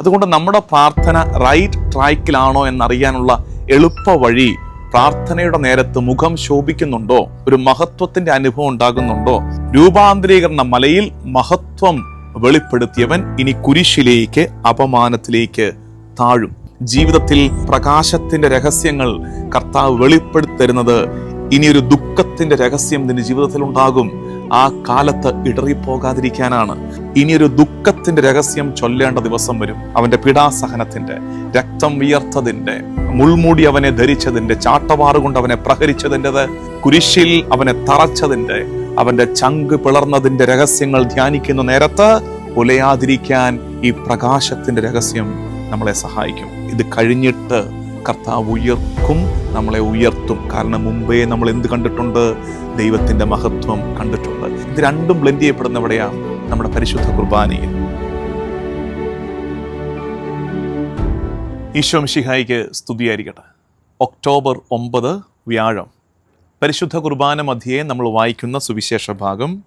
അതുകൊണ്ട് നമ്മുടെ പ്രാർത്ഥന റൈറ്റ് ട്രാക്കിലാണോ എന്നറിയാനുള്ള എളുപ്പ വഴി പ്രാർത്ഥനയുടെ നേരത്ത് മുഖം ശോഭിക്കുന്നുണ്ടോ? ഒരു മഹത്വത്തിന്റെ അനുഭവം ഉണ്ടാകുന്നുണ്ടോ? രൂപാന്തരീകരണ മലയിൽ മഹത്വം വെളിപ്പെടുത്തിയവൻ ഇനി കുരിശിലേക്ക് അപമാനത്തിലേക്ക് താഴും. ജീവിതത്തിൽ പ്രകാശത്തിന്റെ രഹസ്യങ്ങൾ കർത്താവ് വെളിപ്പെടുത്തരുന്നത് ഇനി ഒരു ദുഃഖത്തിന്റെ രഹസ്യം നിന്റെ ജീവിതത്തിൽ ഉണ്ടാകും ആ കാലത്ത് ഇടറിപ്പോകാതിരിക്കാനാണ്. ഇനിയൊരു ദുഃഖത്തിന്റെ രഹസ്യം ചൊല്ലേണ്ട ദിവസം വരും. അവന്റെ പിടാസഹനത്തിന്റെ രക്തം വിയർത്തതിന്റെ മുൾമൂടി അവനെ ധരിച്ചതിന്റെ ചാട്ടവാറുകൊണ്ട് അവനെ പ്രഹരിച്ചതിന്റെത് കുരിശിൽ അവനെ തറച്ചതിന്റെ അവന്റെ ചങ്ക് പിളർന്നതിന്റെ രഹസ്യങ്ങൾ ധ്യാനിക്കുന്ന നേരത്ത് ഉലയാതിരിക്കാൻ ഈ പ്രകാശത്തിന്റെ രഹസ്യം നമ്മളെ സഹായിക്കും. ഇത് കഴിഞ്ഞിട്ട് കർത്താവ് ഉയർക്കും നമ്മളെ ഉയർത്തും. കാരണം മുമ്പേ നമ്മൾ എന്ത് കണ്ടിട്ടുണ്ട്? ദൈവത്തിന്റെ മഹത്വം കണ്ടിട്ടുണ്ട്. ഇത് രണ്ടും ബ്ലെൻഡ് ചെയ്യപ്പെടുന്ന എവിടെയാണ് നമ്മുടെ പരിശുദ്ധ കുർബാനയിൽ. ഈശോ മിഷിഹായിക്ക് സ്തുതിയായിരിക്കട്ടെ. ഒക്ടോബർ ഒമ്പത് വ്യാഴം. പരിശുദ്ധ കുർബാന മധ്യേ നമ്മൾ വായിക്കുന്ന സുവിശേഷ ഭാഗം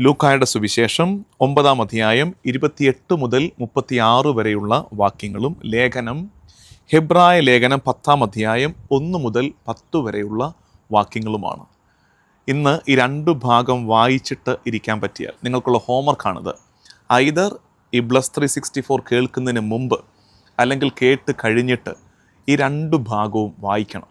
ലൂക്കായുടെ സുവിശേഷം ഒമ്പതാം അധ്യായം ഇരുപത്തിയെട്ട് മുതൽ മുപ്പത്തിയാറ് വരെയുള്ള വാക്യങ്ങളും ലേഖനം ഹെബ്രായ ലേഖനം പത്താം അധ്യായം ഒന്ന് മുതൽ പത്ത് വരെയുള്ള വാക്യങ്ങളുമാണ്. ഇന്ന് ഈ രണ്ട് ഭാഗം വായിച്ചിട്ട് ഇരിക്കാൻ പറ്റിയാൽ നിങ്ങൾക്കുള്ള ഹോംവർക്കാണിത് ഐദർ ഈ ബ്ലസ് ത്രീ സിക്സ്റ്റി ഫോർ കേൾക്കുന്നതിന് മുമ്പ് അല്ലെങ്കിൽ കേട്ട് കഴിഞ്ഞിട്ട് ഈ രണ്ട് ഭാഗവും വായിക്കണം.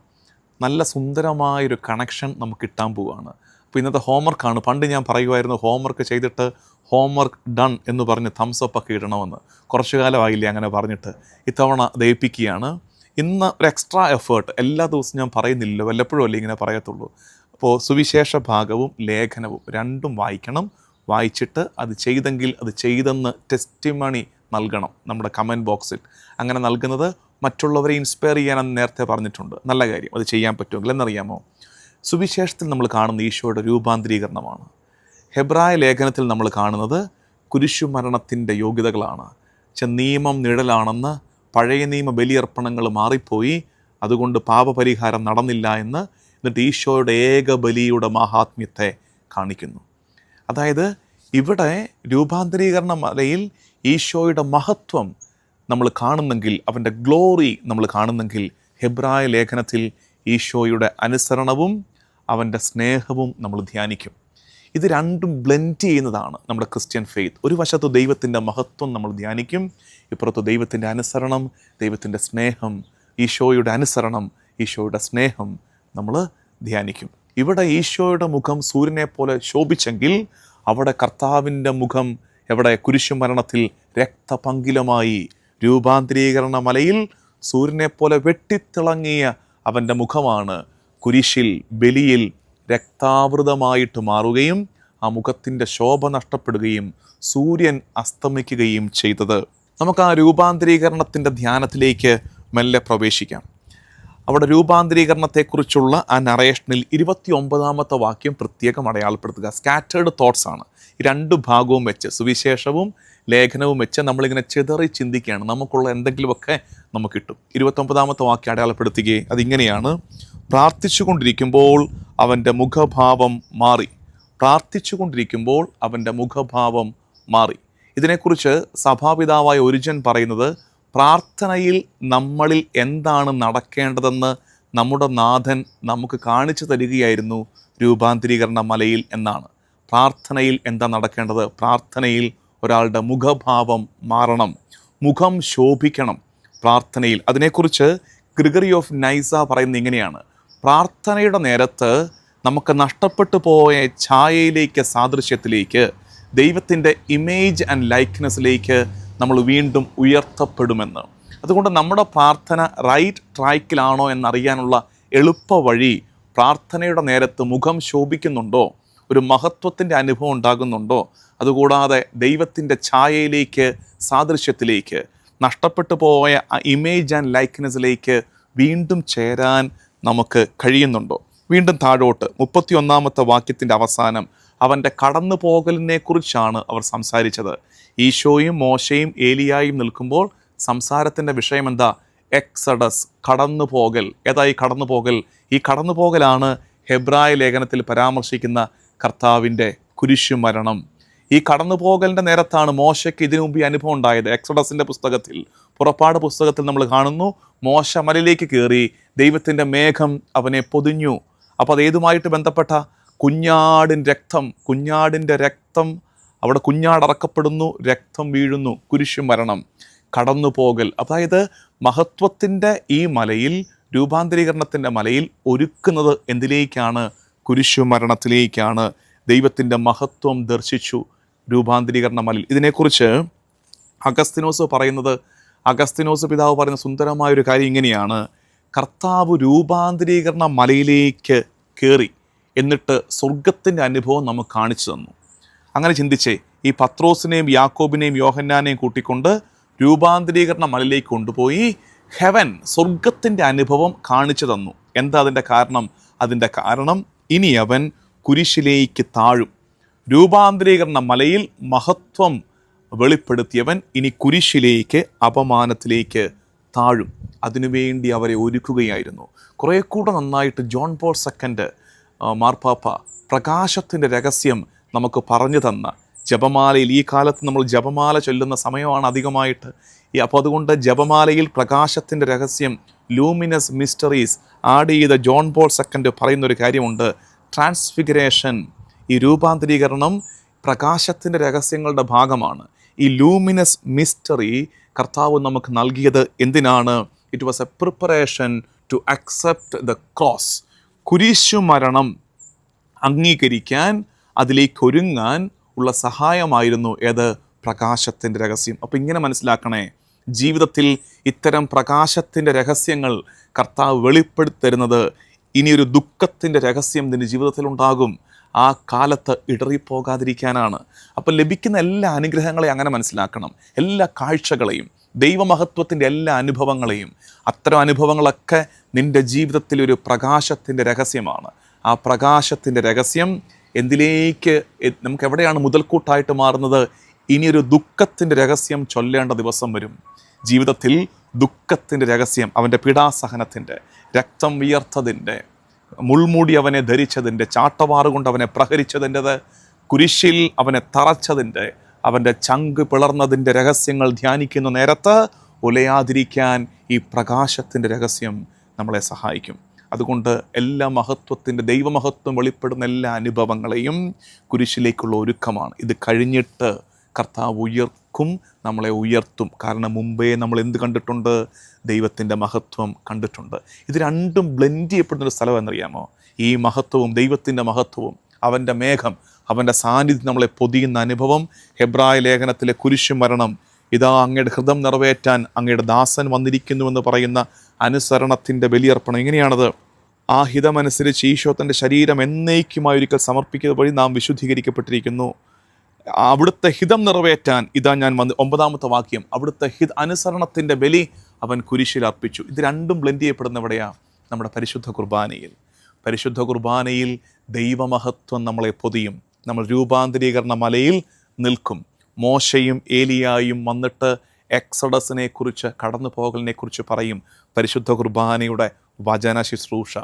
നല്ല സുന്ദരമായൊരു കണക്ഷൻ നമുക്ക് കിട്ടാൻ പോവുകയാണ് അപ്പോൾ ഇന്നത്തെ ഹോംവർക്കാണ് പണ്ട് ഞാൻ പറയുമായിരുന്നു ഹോംവർക്ക് ചെയ്തിട്ട് ഹോംവർക്ക് ഡൺ എന്ന് പറഞ്ഞ് തംസ് അപ്പ് ഒക്കെ ഇടണമെന്ന്. കുറച്ചു കാലമായില്ലേ അങ്ങനെ പറഞ്ഞിട്ട്. ഇത്തവണ ദയിപ്പിക്കുകയാണ് ഇന്ന് ഒരു എക്സ്ട്രാ എഫേർട്ട് എല്ലാ ദിവസവും ഞാൻ പറയുന്നില്ല വല്ലപ്പോഴും അല്ലേ ഇങ്ങനെ പറയത്തുള്ളൂ. അപ്പോൾ സുവിശേഷ ഭാഗവും ലേഖനവും രണ്ടും വായിക്കണം. വായിച്ചിട്ട് അത് ചെയ്തെങ്കിൽ അത് ചെയ്തെന്ന് ടെസ്റ്റിമണി നൽകണം നമ്മുടെ കമന്റ് ബോക്സിൽ അങ്ങനെ നൽകുന്നത് മറ്റുള്ളവരെ ഇൻസ്പയർ ചെയ്യാനെന്ന് നേരത്തെ പറഞ്ഞിട്ടുണ്ട്. നല്ല കാര്യം. അത് ചെയ്യാൻ പറ്റുമെങ്കിൽ എന്നറിയാമോ? സുവിശേഷത്തിൽ നമ്മൾ കാണുന്ന ഈശോയുടെ രൂപാന്തരീകരണമാണ്. ഹെബ്രായ ലേഖനത്തിൽ നമ്മൾ കാണുന്നത് കുരിശുമരണത്തിന്റെ യോഗ്യതകളാണ്. പക്ഷെ നിയമം നിഴലാണെന്ന് പഴയ നിയമ ബലിയർപ്പണങ്ങൾ മാറിപ്പോയി. അതുകൊണ്ട് പാപപരിഹാരം നടന്നില്ല എന്ന് എന്നിട്ട് ഈശോയുടെ ഏക ബലിയുടെ മഹാത്മ്യത്തെ കാണിക്കുന്നു. അതായത് ഇവിടെ രൂപാന്തരീകരണ മലയിൽ ഈശോയുടെ മഹത്വം നമ്മൾ കാണുന്നെങ്കിൽ അവന്റെ ഗ്ലോറി നമ്മൾ കാണുന്നെങ്കിൽ ഹെബ്രായ ലേഖനത്തിൽ ഈശോയുടെ അനുസരണവും അവന്റെ സ്നേഹവും നമ്മൾ ധ്യാനിക്കും. ഇത് രണ്ടും ബ്ലെൻഡ് ചെയ്യുന്നതാണ് നമ്മുടെ ക്രിസ്ത്യൻ ഫെയ്ത്ത് ഒരു വശത്ത് ദൈവത്തിന്റെ മഹത്വം നമ്മൾ ധ്യാനിക്കും ഇപ്പുറത്ത് ദൈവത്തിന്റെ അനുസരണം ദൈവത്തിന്റെ സ്നേഹം ഈശോയുടെ അനുസരണം ഈശോയുടെ സ്നേഹം നമ്മൾ ധ്യാനിക്കും. ഇവിടെ ഈശോയുടെ മുഖം സൂര്യനെ പോലെ ശോഭിച്ചെങ്കിൽ അവിടെ കർത്താവിന്റെ മുഖം എവിടെ കുരിശുമരണത്തിൽ രക്തപങ്കിലമായി രൂപാന്തരീകരണ മലയിൽ സൂര്യനെ പോലെ വെട്ടിത്തിളങ്ങിയ അവന്റെ മുഖമാണ് കുരിശിൽ ബലിയിൽ രക്താവൃതമായിട്ട് മാറുകയും ആ മുഖത്തിന്റെ ശോഭ നഷ്ടപ്പെടുകയും സൂര്യൻ അസ്തമിക്കുകയും ചെയ്തത്. നമുക്ക് ആ രൂപാന്തരീകരണത്തിന്റെ ധ്യാനത്തിലേക്ക് മെല്ലെ പ്രവേശിക്കാം. അവിടെ രൂപാന്തരീകരണത്തെക്കുറിച്ചുള്ള ആ നറേഷനിൽ ഇരുപത്തി ഒമ്പതാമത്തെ വാക്യം പ്രത്യേകം അടയാളപ്പെടുത്തുക. സ്കാറ്റേർഡ് തോട്ട്സ് ആണ്. രണ്ട് ഭാഗവും വെച്ച് സുവിശേഷവും ലേഖനവും വെച്ച് നമ്മളിങ്ങനെ ചിതറി ചിന്തിക്കുകയാണ്. നമുക്കുള്ള എന്തെങ്കിലുമൊക്കെ നമുക്ക് കിട്ടും. ഇരുപത്തൊമ്പതാമത്തെ വാക്യം അടയാളപ്പെടുത്തുകയെ അതിങ്ങനെയാണ്. പ്രാർത്ഥിച്ചുകൊണ്ടിരിക്കുമ്പോൾ അവന്റെ മുഖഭാവം മാറി. പ്രാർത്ഥിച്ചുകൊണ്ടിരിക്കുമ്പോൾ അവന്റെ മുഖഭാവം മാറി. ഇതിനെക്കുറിച്ച് സഭാപിതാവായ ഒരിജൻ പറയുന്നത് പ്രാർത്ഥനയിൽ നമ്മളിൽ എന്താണ് നടക്കേണ്ടതെന്ന് നമ്മുടെ നാഥൻ നമുക്ക് കാണിച്ചു തരികയായിരുന്നു രൂപാന്തരീകരണ മലയിൽ എന്നാണ്. പ്രാർത്ഥനയിൽ എന്താ നടക്കേണ്ടത്? പ്രാർത്ഥനയിൽ ഒരാളുടെ മുഖഭാവം മാറണം. മുഖം ശോഭിക്കണം പ്രാർത്ഥനയിൽ. അതിനെക്കുറിച്ച് ഗ്രിഗറി ഓഫ് നൈസ പറയുന്നത് ഇങ്ങനെയാണ്. പ്രാർത്ഥനയുടെ നേരത്ത് നമുക്ക് നഷ്ടപ്പെട്ടു പോയ ഛായയിലേക്ക് സാദൃശ്യത്തിലേക്ക് ദൈവത്തിന്റെ ഇമേജ് ആൻഡ് ലൈക്ക്നെസ്സിലേക്ക് നമ്മൾ വീണ്ടും ഉയർത്തപ്പെടുമെന്ന്. അതുകൊണ്ട് നമ്മുടെ പ്രാർത്ഥന റൈറ്റ് ട്രാക്കിലാണോ എന്നറിയാനുള്ള എളുപ്പ വഴി പ്രാർത്ഥനയുടെ നേരത്ത് മുഖം ശോഭിക്കുന്നുണ്ടോ? ഒരു മഹത്വത്തിന്റെ അനുഭവം ഉണ്ടാകുന്നുണ്ടോ? അതുകൂടാതെ ദൈവത്തിന്റെ ഛായയിലേക്ക് സാദൃശ്യത്തിലേക്ക് നഷ്ടപ്പെട്ടു പോയ ആ ഇമേജ് ആൻഡ് ലൈക്ക്നെസ്സിലേക്ക് വീണ്ടും ചേരാൻ നമുക്ക് കഴിയുന്നുണ്ടോ? വീണ്ടും താഴോട്ട്. മുപ്പത്തി ഒന്നാമത്തെ വാക്യത്തിന്റെ അവസാനം. അവന്റെ കടന്നു പോകലിനെ കുറിച്ചാണ് അവർ സംസാരിച്ചത്. ഈശോയും മോശയും ഏലിയായും നിൽക്കുമ്പോൾ സംസാരത്തിന്റെ വിഷയം എന്താ എക്സഡസ് കടന്നു പോകൽ ഏതായി കടന്നു പോകൽ ഈ കടന്നു പോകലാണ് ഹെബ്രായ ലേഖനത്തിൽ പരാമർശിക്കുന്ന കർത്താവിന്റെ കുരിശുമരണം ഈ കടന്നുപോകലിന്റെ നേരത്താണ് മോശയ്ക്ക് ഇതിനു മുമ്പ് ഈ അനുഭവം ഉണ്ടായത്. എക്സഡസിന്റെ പുസ്തകത്തിൽ പുറപ്പാട് പുസ്തകത്തിൽ നമ്മൾ കാണുന്നു മോശ മലയിലേക്ക് കയറി ദൈവത്തിന്റെ മേഘം അവനെ പൊതിഞ്ഞു. അപ്പോൾ അത് ഏതുമായിട്ട് ബന്ധപ്പെട്ട? കുഞ്ഞാടിൻ രക്തം കുഞ്ഞാടിന്റെ രക്തം അവിടെ കുഞ്ഞാടറക്കപ്പെടുന്നു രക്തം വീഴുന്നു കുരിശു മരണം കടന്നു പോകൽ അതായത് മഹത്വത്തിന്റെ ഈ മലയിൽ രൂപാന്തരീകരണത്തിന്റെ മലയിൽ ഒരുക്കുന്നത് എന്തിലേക്കാണ്? കുരിശു മരണത്തിലേക്കാണ്. ദൈവത്തിന്റെ മഹത്വം ദർശിച്ചു രൂപാന്തരീകരണ മലയിൽ. ഇതിനെക്കുറിച്ച് അഗസ്തിനോസ് പറയുന്നത് അഗസ്തിനോസ് പിതാവ് പറയുന്ന സുന്ദരമായ ഒരു കാര്യം ഇങ്ങനെയാണ്. കർത്താവ് രൂപാന്തരീകരണ മലയിലേക്ക് കയറി. എന്നിട്ട് സ്വർഗത്തിന്റെ അനുഭവം നമുക്ക് കാണിച്ചു തന്നു. അങ്ങനെ ചിന്തിച്ചേ ഈ പത്രോസിനെയും യാക്കോബിനെയും യോഹന്നാനെയും കൂട്ടിക്കൊണ്ട് രൂപാന്തരീകരണ മലയിലേക്ക് കൊണ്ടുപോയി ഹെവൻ സ്വർഗത്തിന്റെ അനുഭവം കാണിച്ചു തന്നു. എന്താ അതിന്റെ കാരണം? അതിന്റെ കാരണം ഇനി അവൻ കുരിശിലേക്ക് താഴും. രൂപാന്തരീകരണ മലയിൽ മഹത്വം വെളിപ്പെടുത്തിയവൻ ഇനി കുരിശിലേക്ക് അപമാനത്തിലേക്ക് താഴും. അതിനുവേണ്ടി അവരെ ഒരുക്കുകയായിരുന്നു. കുറേ കൂടെ നന്നായിട്ട് ജോൺ പോൾ സെക്കൻഡ് മാർപ്പാപ്പ പ്രകാശത്തിന്റെ രഹസ്യം നമുക്ക് പറഞ്ഞു തന്ന. ജപമാലയിൽ ഈ കാലത്ത് നമ്മൾ ജപമാല ചൊല്ലുന്ന സമയമാണ് അധികമായിട്ട്. ഈ അപ്പോൾ അതുകൊണ്ട് ജപമാലയിൽ പ്രകാശത്തിന്റെ രഹസ്യം ലൂമിനസ് മിസ്റ്ററീസ് ആഡ് ചെയ്ത ജോൺ പോൾ സെക്കൻഡ് പറയുന്നൊരു കാര്യമുണ്ട്. ട്രാൻസ്ഫിഗറേഷൻ ഈ രൂപാന്തരീകരണം പ്രകാശത്തിന്റെ രഹസ്യങ്ങളുടെ ഭാഗമാണ്. ഈ ലൂമിനസ് മിസ്റ്ററി കർത്താവ് നമുക്ക് നൽകിയത് എന്തിനാണ്? It was a preparation to accept the cross കുരിശു മരണം അംഗീകരിക്കാൻ അതിലേക്ക് ഒരുങ്ങാൻ ഉള്ള സഹായമായിരുന്നു ഏത് പ്രകാശത്തിന്റെ രഹസ്യം. അപ്പോൾ ഇങ്ങനെ മനസ്സിലാക്കണേ ജീവിതത്തിൽ ഇത്തരം പ്രകാശത്തിന്റെ രഹസ്യങ്ങൾ കർത്താവ് വെളിപ്പെടുത്തരുന്നത് ഇനിയൊരു ദുഃഖത്തിന്റെ രഹസ്യം ഇതിന്റെ ജീവിതത്തിൽ ഉണ്ടാകും. ആ കാലത്ത് ഇടറിപ്പോകാതിരിക്കാനാണ്. അപ്പം ലഭിക്കുന്ന എല്ലാ അനുഗ്രഹങ്ങളെയും അങ്ങനെ മനസ്സിലാക്കണം. എല്ലാ കാഴ്ചകളെയും. ദൈവമഹത്വത്തിന്റെ എല്ലാ അനുഭവങ്ങളെയും അത്തരം അനുഭവങ്ങളൊക്കെ നിന്റെ ജീവിതത്തിലൊരു പ്രകാശത്തിന്റെ രഹസ്യമാണ്. ആ പ്രകാശത്തിന്റെ രഹസ്യം എന്തിലേക്ക് നമുക്ക് എവിടെയാണ് മുതൽക്കൂട്ടായിട്ട് മാറുന്നത്? ഇനിയൊരു ദുഃഖത്തിന്റെ രഹസ്യം ചൊല്ലേണ്ട ദിവസം വരും. ജീവിതത്തിൽ ദുഃഖത്തിന്റെ രഹസ്യം അവന്റെ പീഡാസഹനത്തിന്റെ രക്തം വിയർത്തതിന്റെ മുൾമൂടി അവനെ ധരിച്ചതിന്റെ ചാട്ടവാറുകൊണ്ട് അവനെ പ്രഹരിച്ചതിന്റെത് കുരിശിൽ അവനെ തറച്ചതിന്റെ അവന്റെ ചങ്ക് പിളർന്നതിന്റെ രഹസ്യങ്ങൾ ധ്യാനിക്കുന്ന നേരത്ത് ഉലയാതിരിക്കാൻ ഈ പ്രകാശത്തിന്റെ രഹസ്യം നമ്മളെ സഹായിക്കും. അതുകൊണ്ട് എല്ലാ മഹത്വത്തിന്റെ ദൈവമഹത്വം വെളിപ്പെടുന്ന എല്ലാ അനുഭവങ്ങളെയും കുരിശിലേക്കുള്ള ഒരുക്കമാണ്. ഇത് കഴിഞ്ഞിട്ട് കർത്താവ് ഉയർക്കും നമ്മളെ ഉയർത്തും. കാരണം മുമ്പേ നമ്മൾ എന്ത് കണ്ടിട്ടുണ്ട്? ദൈവത്തിന്റെ മഹത്വം കണ്ടിട്ടുണ്ട്. ഇത് രണ്ടും ബ്ലെൻഡ് ചെയ്യപ്പെടുന്ന ഒരു സ്ഥലം എന്നറിയാമോ? ഈ മഹത്വവും ദൈവത്തിന്റെ മഹത്വവും അവന്റെ മേഘം അവന്റെ സാന്നിധ്യം നമ്മളെ പൊതിയുന്ന അനുഭവം. ഹെബ്രായ ലേഖനത്തിലെ കുരിശു മരണം. ഇതാ അങ്ങയുടെ ഹൃദം നിറവേറ്റാൻ അങ്ങയുടെ ദാസൻ വന്നിരിക്കുന്നുവെന്ന് പറയുന്ന അനുസരണത്തിന്റെ ബലിയർപ്പണം. എങ്ങനെയാണത് ആ ഹിതമനുസരിച്ച് ഈശോ തന്റെ ശരീരം എന്നേക്കുമായി ഒരിക്കൽ സമർപ്പിക്കുന്നത് വഴി നാം വിശുദ്ധീകരിക്കപ്പെട്ടിരിക്കുന്നു. അവിടുത്തെ ഹിതം നിറവേറ്റാൻ ഇതാ ഞാൻ വന്ന് ഒമ്പതാമത്തെ വാക്യം. അവിടുത്തെ ഹിത അനുസരണത്തിന്റെ ബലി അവൻ കുരിശിൽ അർപ്പിച്ചു. ഇത് രണ്ടും ബ്ലെൻഡ് ചെയ്യപ്പെടുന്ന എവിടെയാണ് നമ്മുടെ പരിശുദ്ധ കുർബാനയിൽ. പരിശുദ്ധ കുർബാനയിൽ ദൈവമഹത്വം നമ്മളെ പൊതിയും. നമ്മൾ രൂപാന്തരീകരണ മലയിൽ നിൽക്കും. മോശയും ഏലിയായും വന്നിട്ട് എക്സഡസിനെ കുറിച്ച് കടന്നു പോകലിനെ കുറിച്ച് പറയും. പരിശുദ്ധ കുർബാനയുടെ വചന ശുശ്രൂഷ.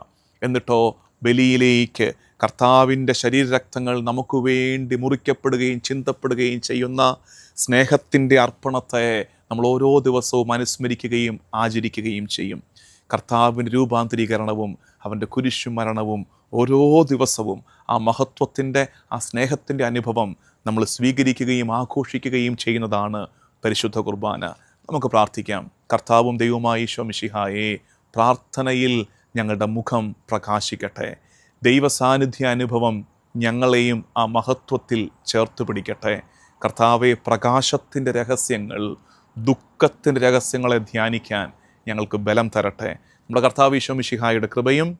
എന്നിട്ടോ ബലിയിലേക്ക് കർത്താവിന്റെ ശരീരരക്തങ്ങൾ നമുക്ക് വേണ്ടി മുറിക്കപ്പെടുകയും ചിന്തപ്പെടുകയും ചെയ്യുന്ന സ്നേഹത്തിന്റെ അർപ്പണത്തെ നമ്മൾ ഓരോ ദിവസവും അനുസ്മരിക്കുകയും ആചരിക്കുകയും ചെയ്യും. കർത്താവിന്റെ രൂപാന്തരീകരണവും അവന്റെ കുരിശു മരണവും ഓരോ ദിവസവും ആ മഹത്വത്തിന്റെ ആ സ്നേഹത്തിന്റെ അനുഭവം നമ്മൾ സ്വീകരിക്കുകയും ആഘോഷിക്കുകയും ചെയ്യുന്നതാണ് പരിശുദ്ധ കുർബാന. നമുക്ക് പ്രാർത്ഥിക്കാം. കർത്താവും ദൈവമായി ഈശോ മിശിഹായെ പ്രാർത്ഥനയിൽ ഞങ്ങളുടെ മുഖം പ്രകാശിക്കട്ടെ. ദൈവസാന്നിധ്യ അനുഭവം ഞങ്ങളെയും ആ മഹത്വത്തിൽ ചേർത്ത് പിടിക്കട്ടെ. കർത്താവെ പ്രകാശത്തിന്റെ രഹസ്യങ്ങൾ ദുഃഖത്തിന്റെ രഹസ്യങ്ങളെ ധ്യാനിക്കാൻ ഞങ്ങൾക്ക് ബലം തരട്ടെ. നമ്മുടെ കർത്താവ് ഈശോ മിശിഹായുടെ കൃപയും